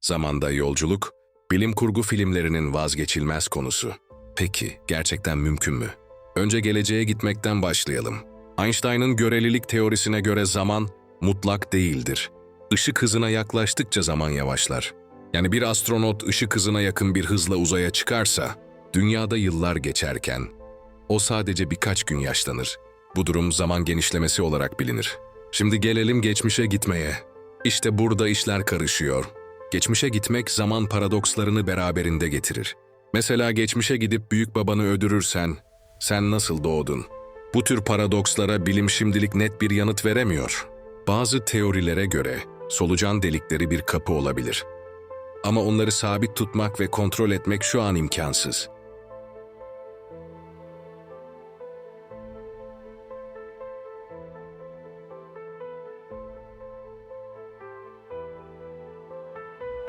Zamanda yolculuk, bilim kurgu filmlerinin vazgeçilmez konusu. Peki, gerçekten mümkün mü? Önce geleceğe gitmekten başlayalım. Einstein'ın görelilik teorisine göre zaman mutlak değildir. Işık hızına yaklaştıkça zaman yavaşlar. Yani bir astronot ışık hızına yakın bir hızla uzaya çıkarsa, dünyada yıllar geçerken o sadece birkaç gün yaşlanır. Bu durum zaman genişlemesi olarak bilinir. Şimdi gelelim geçmişe gitmeye. İşte burada işler karışıyor. Geçmişe gitmek zaman paradokslarını beraberinde getirir. Mesela geçmişe gidip büyük babanı öldürürsen, sen nasıl doğdun? Bu tür paradokslara bilim şimdilik net bir yanıt veremiyor. Bazı teorilere göre solucan delikleri bir kapı olabilir. Ama onları sabit tutmak ve kontrol etmek şu an imkansız.